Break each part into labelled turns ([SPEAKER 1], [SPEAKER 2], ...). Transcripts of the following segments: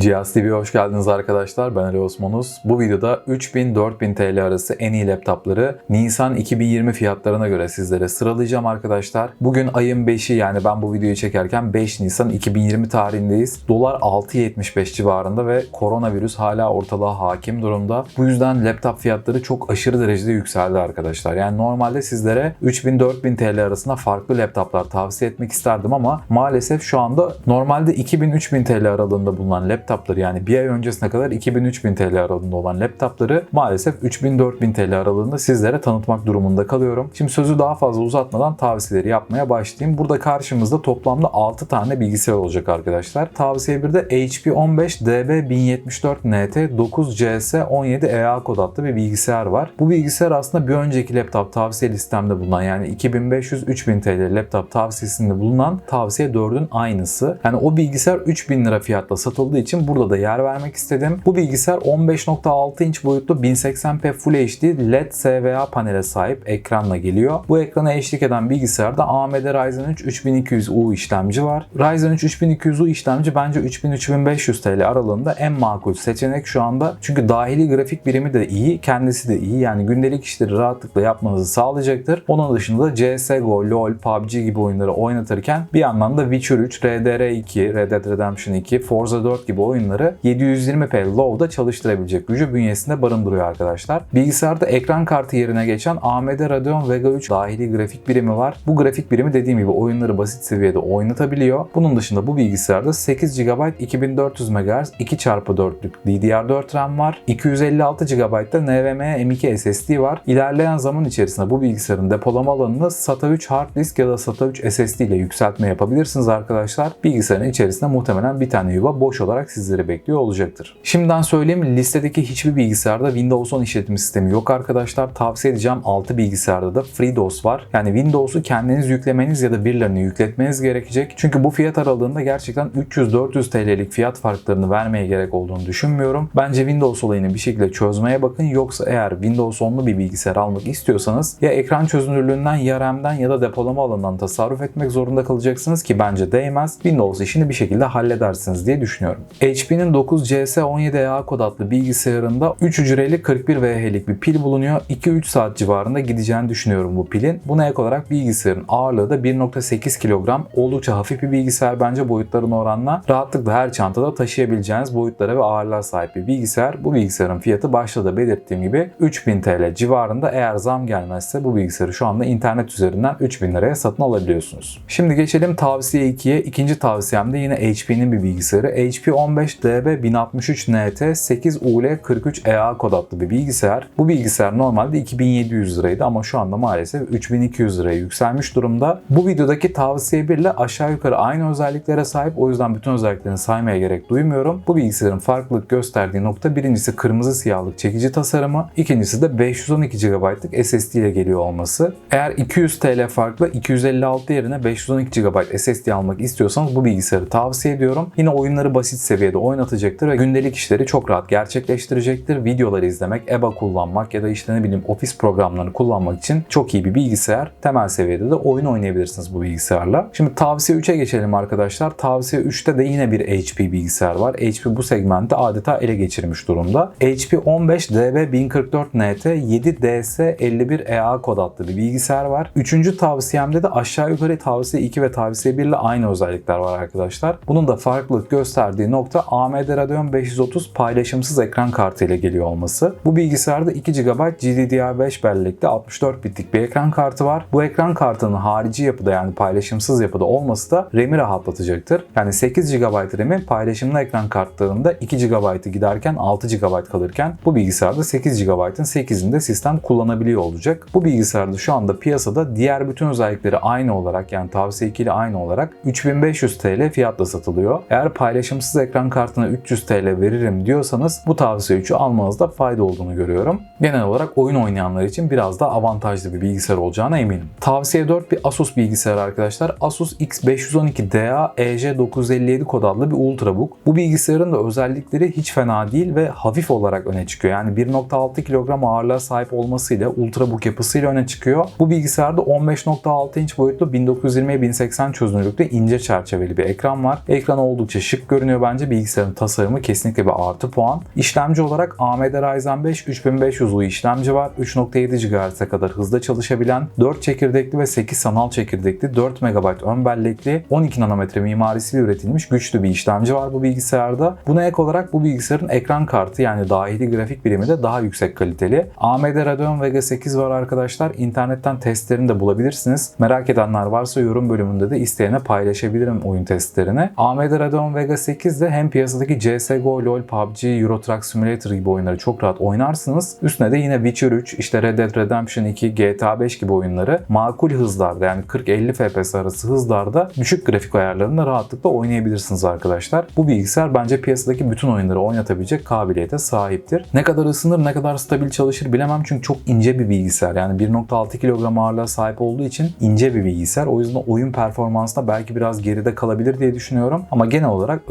[SPEAKER 1] Cihaz TV'ye hoş geldiniz arkadaşlar. Ben Ali Osmanus. Bu videoda 3000-4000 TL arası en iyi laptopları Nisan 2020 fiyatlarına göre sizlere sıralayacağım arkadaşlar. Bugün ayın 5'i yani ben bu videoyu çekerken 5 Nisan 2020 tarihindeyiz. Dolar 6.75 civarında ve koronavirüs hala ortalığa hakim durumda. Bu yüzden laptop fiyatları çok aşırı derecede yükseldi arkadaşlar. Yani normalde sizlere 3000-4000 TL arasında farklı laptoplar tavsiye etmek isterdim ama maalesef şu anda normalde 2000-3000 TL aralığında bulunan laptopları yani bir ay öncesine kadar 2000-3000 TL aralığında olan laptopları maalesef 3000-4000 TL aralığında sizlere tanıtmak durumunda kalıyorum. Şimdi sözü daha fazla uzatmadan tavsiyeleri yapmaya başlayayım. Burada karşımızda toplamda 6 tane bilgisayar olacak arkadaşlar. Tavsiye 1'de HP 15 DB 1074 NT 9 CS 17 EA kod adlı bir bilgisayar var. Bu bilgisayar aslında bir önceki laptop tavsiye listemde bulunan yani 2500-3000 TL laptop tavsiyesinde bulunan tavsiye 4'ün aynısı. Yani o bilgisayar 3000 lira fiyatla satıldığı için burada da yer vermek istedim. Bu bilgisayar 15.6 inç boyutlu 1080p Full HD LED SVA panele sahip ekranla geliyor. Bu ekrana eşlik eden bilgisayarda AMD Ryzen 3 3200U işlemci var. Ryzen 3 3200U işlemci bence 3000-3500 TL aralığında en makul seçenek şu anda. Çünkü dahili grafik birimi de iyi, kendisi de iyi. Yani gündelik işleri rahatlıkla yapmanızı sağlayacaktır. Onun dışında da CSGO, LoL, PUBG gibi oyunları oynatırken bir yandan da Witcher 3, RDR2, Red Dead Redemption 2, Forza 4 gibi oyunları 720p low'da çalıştırabilecek gücü bünyesinde barındırıyor arkadaşlar. Bilgisayarda ekran kartı yerine geçen AMD Radeon Vega 3 dahili grafik birimi var. Bu grafik birimi dediğim gibi oyunları basit seviyede oynatabiliyor. Bunun dışında bu bilgisayarda 8 GB 2400 MHz 2x4'lük DDR4 RAM var. 256 GB da NVMe M2 SSD var. İlerleyen zaman içerisinde bu bilgisayarın depolama alanını SATA 3 hard disk ya da SATA 3 SSD ile yükseltme yapabilirsiniz arkadaşlar. Bilgisayarın içerisinde muhtemelen bir tane yuva boş olarak sizleri bekliyor olacaktır. Şimdiden söyleyeyim listedeki hiçbir bilgisayarda Windows 10 işletim sistemi yok arkadaşlar. Tavsiye edeceğim 6 bilgisayarda da FreeDOS var. Yani Windows'u kendiniz yüklemeniz ya da birilerini yükletmeniz gerekecek. Çünkü bu fiyat aralığında gerçekten 300-400 TL'lik fiyat farklarını vermeye gerek olduğunu düşünmüyorum. Bence Windows olayını bir şekilde çözmeye bakın. Yoksa eğer Windows 10'lu bir bilgisayar almak istiyorsanız ya ekran çözünürlüğünden ya RAM'den ya da depolama alanından tasarruf etmek zorunda kalacaksınız ki bence değmez. Windows işini bir şekilde halledersiniz diye düşünüyorum. HP'nin 9CS17A kod adlı bilgisayarında 3 hücreli 41 VH'lik bir pil bulunuyor. 2-3 saat civarında gideceğini düşünüyorum bu pilin. Buna ek olarak bilgisayarın ağırlığı da 1.8 kilogram. Oldukça hafif bir bilgisayar bence boyutlarına oranla rahatlıkla her çantada taşıyabileceğiniz boyutlara ve ağırlığa sahip bir bilgisayar. Bu bilgisayarın fiyatı başta da belirttiğim gibi 3000 TL civarında eğer zam gelmezse bu bilgisayarı şu anda internet üzerinden 3000 liraya satın alabiliyorsunuz. Şimdi geçelim tavsiye 2'ye. İkinci tavsiyem de yine HP'nin bir bilgisayarı. HP 10 15DB 1063 NT 8 UL 43 EA kod adlı bir bilgisayar. Bu bilgisayar normalde 2700 liraydı ama şu anda maalesef 3200 liraya yükselmiş durumda. Bu videodaki tavsiye birle aşağı yukarı aynı özelliklere sahip. O yüzden bütün özelliklerini saymaya gerek duymuyorum. Bu bilgisayarın farklılık gösterdiği nokta birincisi kırmızı siyahlık çekici tasarımı. ikincisi de 512 GB'lık SSD ile geliyor olması. Eğer 200 TL farklı 256 yerine 512 GB SSD almak istiyorsanız bu bilgisayarı tavsiye ediyorum. Yine oyunları basit seviye seviyede oynatacaktır ve gündelik işleri çok rahat gerçekleştirecektir. Videoları izlemek, EBA kullanmak ya da işte ne bileyim ofis programlarını kullanmak için çok iyi bir bilgisayar. Temel seviyede de oyun oynayabilirsiniz bu bilgisayarla. Şimdi tavsiye 3'e geçelim arkadaşlar. Tavsiye 3'te de yine bir HP bilgisayar var. HP bu segmenti adeta ele geçirmiş durumda. HP 15 DB 1044 NT 7 DS 51 EA kod adlı bir bilgisayar var. Üçüncü tavsiyemde de aşağı yukarı tavsiye 2 ve tavsiye 1 ile aynı özellikler var arkadaşlar. Bunun da farklılık gösterdiği nokta AMD Radeon 530 paylaşımsız ekran kartı ile geliyor olması. Bu bilgisayarda 2 GB GDDR5 bellekli 64 bitlik bir ekran kartı var. Bu ekran kartının harici yapıda yani paylaşımsız yapıda olması da RAM'i rahatlatacaktır. Yani 8 GB RAM'in paylaşımlı ekran kartlarında 2 GB'ı giderken 6 GB kalırken bu bilgisayarda 8 GB'ın 8'inde sistem kullanabiliyor olacak. Bu bilgisayarda şu anda piyasada diğer bütün özellikleri aynı olarak yani tavsiye 2 ile aynı olarak 3500 TL fiyatla satılıyor. Eğer paylaşımsız ekran kartına 300 TL veririm diyorsanız bu tavsiye 3'ü almanızda fayda olduğunu görüyorum. Genel olarak oyun oynayanlar için biraz daha avantajlı bir bilgisayar olacağına eminim. Tavsiye 4 bir Asus bilgisayar arkadaşlar. Asus X512DA EJ957 kod adlı bir Ultrabook. Bu bilgisayarın da özellikleri hiç fena değil ve hafif olarak öne çıkıyor. Yani 1.6 kilogram ağırlığa sahip olmasıyla Ultrabook yapısıyla öne çıkıyor. Bu bilgisayarda 15.6 inç boyutlu 1920 1080 çözünürlükte ince çerçeveli bir ekran var. Ekran oldukça şık görünüyor bence bence bilgisayarın tasarımı kesinlikle bir artı puan. İşlemci olarak AMD Ryzen 5 3500U işlemci var. 3.7 GHz'e kadar hızda çalışabilen, 4 çekirdekli ve 8 sanal çekirdekli, 4 MB ön bellekli, 12 nanometre mimarisiyle üretilmiş güçlü bir işlemci var bu bilgisayarda. Buna ek olarak bu bilgisayarın ekran kartı yani dahili grafik birimi de daha yüksek kaliteli. AMD Radeon Vega 8 var arkadaşlar. İnternetten testlerini de bulabilirsiniz. Merak edenler varsa yorum bölümünde de isteyene paylaşabilirim oyun testlerini. AMD Radeon Vega 8 de hem piyasadaki CSGO, LoL, PUBG, Euro Truck Simulator gibi oyunları çok rahat oynarsınız. Üstüne de yine Witcher 3, işte Red Dead Redemption 2, GTA 5 gibi oyunları makul hızlarda yani 40-50 FPS arası hızlarda düşük grafik ayarlarında rahatlıkla oynayabilirsiniz arkadaşlar. Bu bilgisayar bence piyasadaki bütün oyunları oynatabilecek kabiliyete sahiptir. Ne kadar ısınır, ne kadar stabil çalışır bilemem çünkü çok ince bir bilgisayar. Yani 1.6 kilogram ağırlığa sahip olduğu için ince bir bilgisayar. O yüzden oyun performansında belki biraz geride kalabilir diye düşünüyorum. Ama genel olarak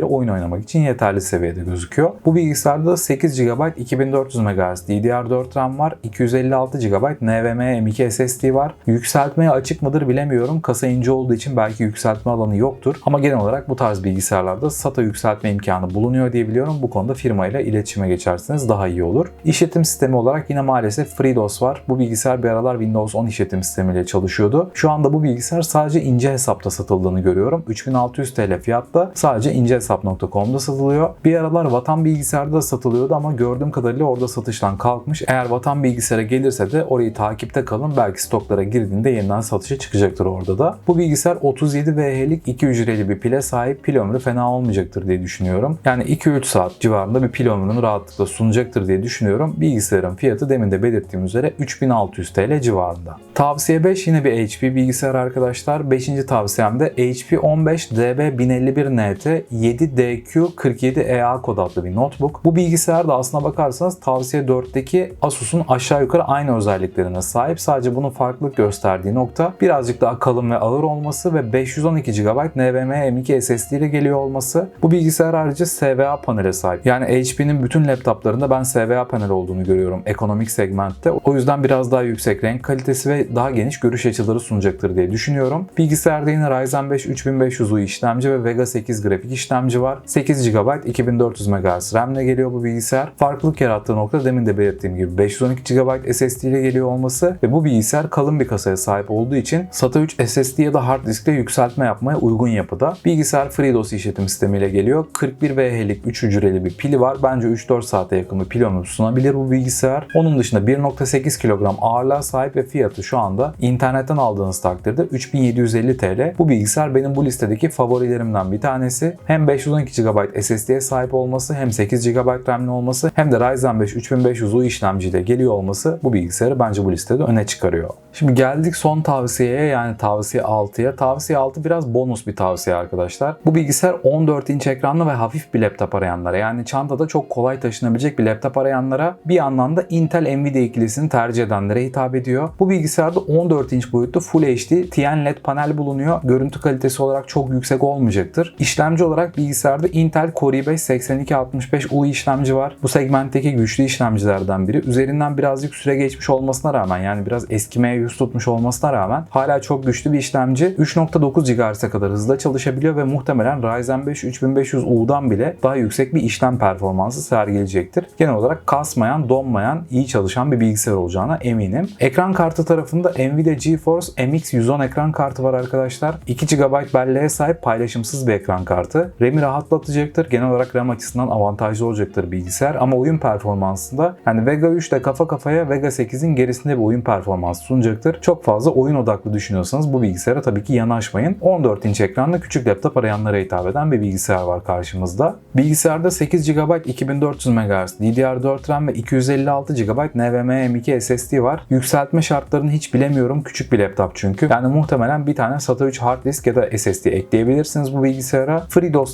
[SPEAKER 1] özellikleri oyun oynamak için yeterli seviyede gözüküyor. Bu bilgisayarda 8 GB 2400 MHz DDR4 RAM var. 256 GB NVMe M.2 SSD var. Yükseltmeye açık mıdır bilemiyorum. Kasa ince olduğu için belki yükseltme alanı yoktur. Ama genel olarak bu tarz bilgisayarlarda SATA yükseltme imkanı bulunuyor diye biliyorum. Bu konuda firmayla iletişime geçerseniz daha iyi olur. İşletim sistemi olarak yine maalesef FreeDOS var. Bu bilgisayar bir aralar Windows 10 işletim sistemiyle çalışıyordu. Şu anda bu bilgisayar sadece ince hesapta satıldığını görüyorum. 3600 TL fiyatta sadece incehesap.com'da satılıyor. Bir aralar Vatan Bilgisayar'da da satılıyordu ama gördüğüm kadarıyla orada satıştan kalkmış. Eğer Vatan Bilgisayar'a gelirse de orayı takipte kalın. Belki stoklara girdiğinde yeniden satışa çıkacaktır orada da. Bu bilgisayar 37 VH'lik 2 hücreli bir pile sahip. Pil ömrü fena olmayacaktır diye düşünüyorum. Yani 2-3 saat civarında bir pil ömrünü rahatlıkla sunacaktır diye düşünüyorum. Bilgisayarın fiyatı demin de belirttiğim üzere 3600 TL civarında. Tavsiye 5 yine bir HP bilgisayar arkadaşlar. 5. tavsiyem de HP 15 DB1051NT 7DQ47EA kod adlı bir notebook. Bu bilgisayar da aslına bakarsanız tavsiye 4'teki Asus'un aşağı yukarı aynı özelliklerine sahip. Sadece bunun farklılık gösterdiği nokta birazcık daha kalın ve ağır olması ve 512 GB NVMe M.2 SSD ile geliyor olması. Bu bilgisayar ayrıca SVA panele sahip. Yani HP'nin bütün laptoplarında ben SVA panel olduğunu görüyorum ekonomik segmentte. O yüzden biraz daha yüksek renk kalitesi ve daha geniş görüş açıları sunacaktır diye düşünüyorum. Bilgisayarda yine Ryzen 5 3500U işlemci ve Vega 8 grafik işlemci var. 8 GB 2400 MHz RAM ile geliyor bu bilgisayar. Farklılık yarattığı nokta demin de belirttiğim gibi 512 GB SSD ile geliyor olması ve bu bilgisayar kalın bir kasaya sahip olduğu için SATA 3 SSD ya da hard diskle yükseltme yapmaya uygun yapıda. Bilgisayar FreeDOS işletim sistemiyle geliyor. 41 VH'lik 3 hücreli bir pili var. Bence 3-4 saate yakın bir pil ömrü sunabilir bu bilgisayar. Onun dışında 1.8 kilogram ağırlığa sahip ve fiyatı şu anda internetten aldığınız takdirde 3750 TL. Bu bilgisayar benim bu listedeki favorilerimden bir tanesi. Hem 512 GB SSD'ye sahip olması hem 8 GB RAM'li olması hem de Ryzen 5 3500U işlemciyle geliyor olması bu bilgisayarı bence bu listede öne çıkarıyor. Şimdi geldik son tavsiyeye yani tavsiye 6'ya. Tavsiye 6 biraz bonus bir tavsiye arkadaşlar. Bu bilgisayar 14 inç ekranlı ve hafif bir laptop arayanlara yani çantada çok kolay taşınabilecek bir laptop arayanlara bir yandan da Intel Nvidia ikilisini tercih edenlere hitap ediyor. Bu bilgisayarda 14 inç boyutlu Full HD TN LED panel bulunuyor. Görüntü kalitesi olarak çok yüksek olmayacaktır. İşlemci olarak bilgisayarda Intel Core i5 8265U işlemci var. Bu segmentteki güçlü işlemcilerden biri. Üzerinden birazcık süre geçmiş olmasına rağmen yani biraz eskimeye yüz tutmuş olmasına rağmen hala çok güçlü bir işlemci. 3.9 GHz'e kadar hızla çalışabiliyor ve muhtemelen Ryzen 5 3500U'dan bile daha yüksek bir işlem performansı sergileyecektir. Genel olarak kasmayan, donmayan, iyi çalışan bir bilgisayar olacağına eminim. Ekran kartı tarafında Nvidia GeForce MX110 ekran kartı var arkadaşlar. 2 GB belleğe sahip paylaşımsız bir ekran kartı. RAM'i rahatlatacaktır. Genel olarak RAM açısından avantajlı olacaktır bilgisayar ama oyun performansında yani Vega 3 ile kafa kafaya Vega 8'in gerisinde bir oyun performansı sunacaktır. Çok fazla oyun odaklı düşünüyorsanız bu bilgisayara tabii ki yanaşmayın. 14 inç ekranlı küçük laptop arayanlara hitap eden bir bilgisayar var karşımızda. Bilgisayarda 8 GB 2400 MHz DDR4 RAM ve 256 GB NVMe M.2 SSD var. Yükseltme şartlarını hiç bilemiyorum. Küçük bir laptop çünkü. Yani muhtemelen bir tane SATA 3 hard disk ya da SSD ekleyebilirsiniz bu bilgisayara.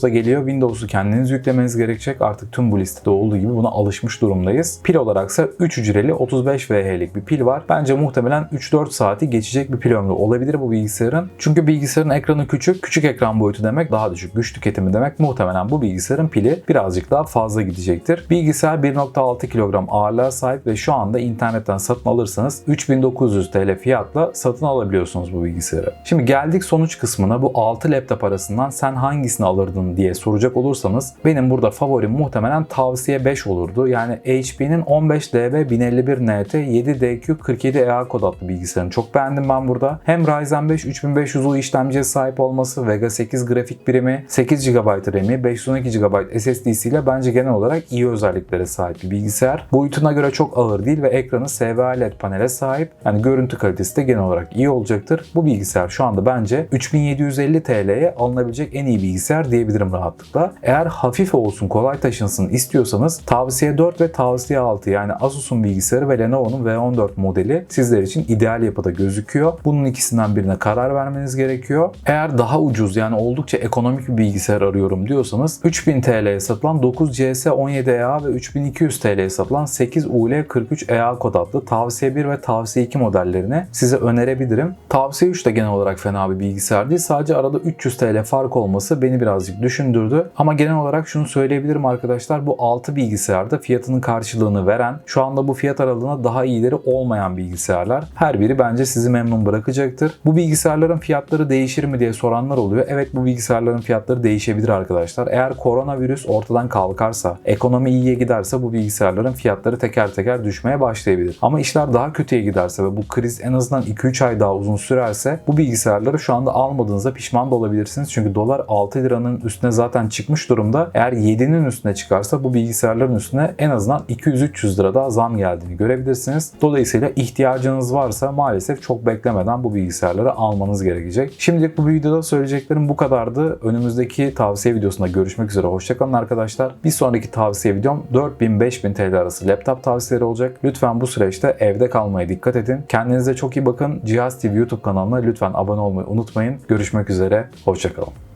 [SPEAKER 1] FreeDOS'la geliyor. Windows'u kendiniz yüklemeniz gerekecek. Artık tüm bu listede olduğu gibi buna alışmış durumdayız. Pil olaraksa 3 hücreli 35 VH'lik bir pil var. Bence muhtemelen 3-4 saati geçecek bir pil ömrü olabilir bu bilgisayarın. Çünkü bilgisayarın ekranı küçük. Küçük ekran boyutu demek daha düşük güç tüketimi demek. Muhtemelen bu bilgisayarın pili birazcık daha fazla gidecektir. Bilgisayar 1.6 kilogram ağırlığa sahip ve şu anda internetten satın alırsanız 3900 TL TL fiyatla satın alabiliyorsunuz bu bilgisayarı. Şimdi geldik sonuç kısmına. Bu 6 laptop arasından sen hangisini alırdın diye soracak olursanız benim burada favorim muhtemelen tavsiye 5 olurdu. Yani HP'nin 15DB 1051 NT 7DQ 47EA kod adlı bilgisayarını çok beğendim ben burada. Hem Ryzen 5 3500U işlemciye sahip olması, Vega 8 grafik birimi, 8 GB RAM'i, 512 GB SSD'si ile bence genel olarak iyi özelliklere sahip bir bilgisayar. Boyutuna göre çok ağır değil ve ekranı SVA LED panele sahip. Yani görüntü kalitesi de genel olarak iyi olacaktır. Bu bilgisayar şu anda bence 3750 TL'ye alınabilecek en iyi bilgisayar diyebilirim rahatlıkla. Eğer hafif olsun, kolay taşınsın istiyorsanız tavsiye 4 ve tavsiye 6 yani Asus'un bilgisayarı ve Lenovo'nun V14 modeli sizler için ideal yapıda gözüküyor. Bunun ikisinden birine karar vermeniz gerekiyor. Eğer daha ucuz yani oldukça ekonomik bir bilgisayar arıyorum diyorsanız 3000 TL'ye satılan 9 CS 17EA ve 3200 TL'ye satılan 8 UL 43EA kod adlı tavsiye 1 ve tavsiye 2 modellerini size önerebilirim. Tavsiye 3 de genel olarak fena bir bilgisayar değil. Sadece arada 300 TL fark olması beni birazcık düşündürdü. Ama genel olarak şunu söyleyebilirim arkadaşlar. Bu 6 bilgisayarda fiyatının karşılığını veren, şu anda bu fiyat aralığına daha iyileri olmayan bilgisayarlar. Her biri bence sizi memnun bırakacaktır. Bu bilgisayarların fiyatları değişir mi diye soranlar oluyor. Evet bu bilgisayarların fiyatları değişebilir arkadaşlar. Eğer koronavirüs ortadan kalkarsa, ekonomi iyiye giderse bu bilgisayarların fiyatları teker teker düşmeye başlayabilir. Ama işler daha kötüye giderse ve bu kriz en azından 2-3 ay daha uzun sürerse bu bilgisayarları şu anda almadığınızda pişman da olabilirsiniz. Çünkü dolar 6 liranın üstüne zaten çıkmış durumda. Eğer 7'nin üstüne çıkarsa bu bilgisayarların üstüne en azından 200-300 lira daha zam geldiğini görebilirsiniz. Dolayısıyla ihtiyacınız varsa maalesef çok beklemeden bu bilgisayarları almanız gerekecek. Şimdilik bu videoda söyleyeceklerim bu kadardı. Önümüzdeki tavsiye videosunda görüşmek üzere. Hoşçakalın arkadaşlar. Bir sonraki tavsiye videom 4000-5000 TL arası laptop tavsiyeleri olacak. Lütfen bu süreçte evde kalmaya dikkat edin. Kendinize çok iyi bakın. Cihaz TV YouTube kanalına lütfen abone olmayı unutmayın. Görüşmek üzere. Hoşçakalın.